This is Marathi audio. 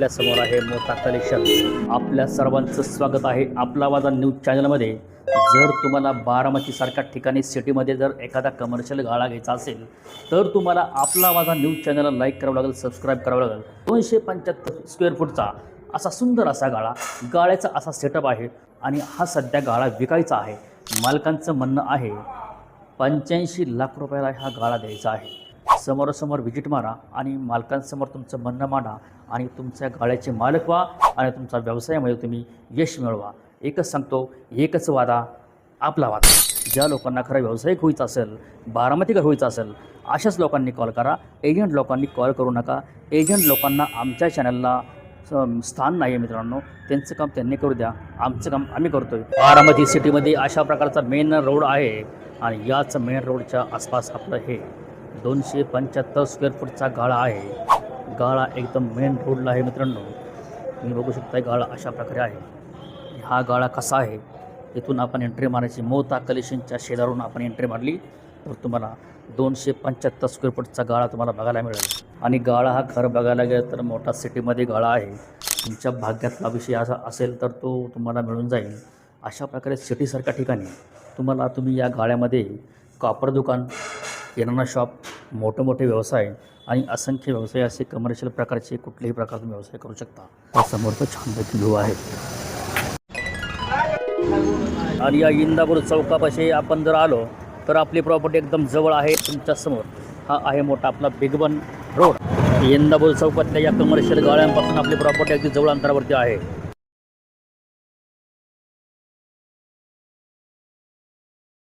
आपल्यासमोर आहे मोठा कलेक्शन आपल्या सर्वांचं स्वागत आहे आपला वाजा न्यूज चॅनलमध्ये. जर तुम्हाला बारामतीसारख्या ठिकाणी सिटीमध्ये जर एखादा कमर्शियल गाळा घ्यायचा असेल तर तुम्हाला आपला वाजा न्यूज चॅनलला लाईक करावं लागेल सबस्क्राईब करावं लागेल. दोनशे पंच्याहत्तर स्क्वेअर फूटचा असा सुंदर असा गाळा गाळ्याचा असा सेटअप आहे आणि हा सध्या गाळा विकायचा आहे. मालकांचं म्हणणं आहे पंच्याऐंशी लाख रुपयाला हा गाळा द्यायचा आहे. समोरासमोर व्हिजिट मारा आणि मालकांसमोर तुमचं म्हणणं मांडा आणि तुमच्या गाळ्याचे मालक व्हा आणि तुमचा व्यवसायामध्ये तुम्ही यश मिळवा. एकच सांगतो एकच वादा आपला वादा. ज्या लोकांना खरं व्यावसायिक व्हायचं असेल बारामतीकर व्हायचं असेल अशाच लोकांनी कॉल करा. एजंट लोकांनी कॉल करू नका. एजंट लोकांना आमच्या चॅनलला स्थान नाही आहे मित्रांनो. त्यांचं काम त्यांनी करू द्या. आमचं काम आम्ही करतो आहे बारामती सिटीमध्ये अशा प्रकारचा मेन रोड आहे आणि याच मेन रोडच्या आसपास आपलं हे. दोनशे पंच्याहत्तर स्क्वेअर फूटचा गाळा आहे. गाळा एकदम मेन रोडला आहे मित्रांनो. तुम्ही बघू शकता गाळा अशा प्रकारे आहे. हा गाळा कसा आहे? इथून आपण एंट्री मारायची. मोता कलेशनच्या शेजारून आपण एंट्री मारली. तर तुम्हाला दोनशे पंच्याहत्तर स्क्वेअर फूटचा गाळा तुम्हाला बघायला मिळेल. आणि गाळा हा खरं बघायला गेलं तर मोठा सिटीमध्ये गाळा आहे. तुमच्या भाग्यातला विषय असा असेल तर तो तुम्हाला मिळून जाईल. अशा प्रकारे सिटीसारख्या ठिकाणी तुम्हाला तुम्ही या गाळ्यामध्ये कापड दुकान किराणा शॉप मोठे मोठे व्यवसाय आणि असंख्य व्यवसाय असे कमर्शियल प्रकारचे कुठलेही प्रकार तुम्ही व्यवसाय करू शकता. हा समोरचा छानपैकी व्ह्यू आहे. आणि या इंदापूर चौकापाशी आपण जर आलो तर आपली प्रॉपर्टी एकदम जवळ आहे. तुमच्यासमोर हा आहे मोठा आपला बिग वन रोड इंदापूर चौकातल्या या कमर्शियल गाळ्यांपासून आपली प्रॉपर्टी अगदी जवळ अंतरावरती आहे.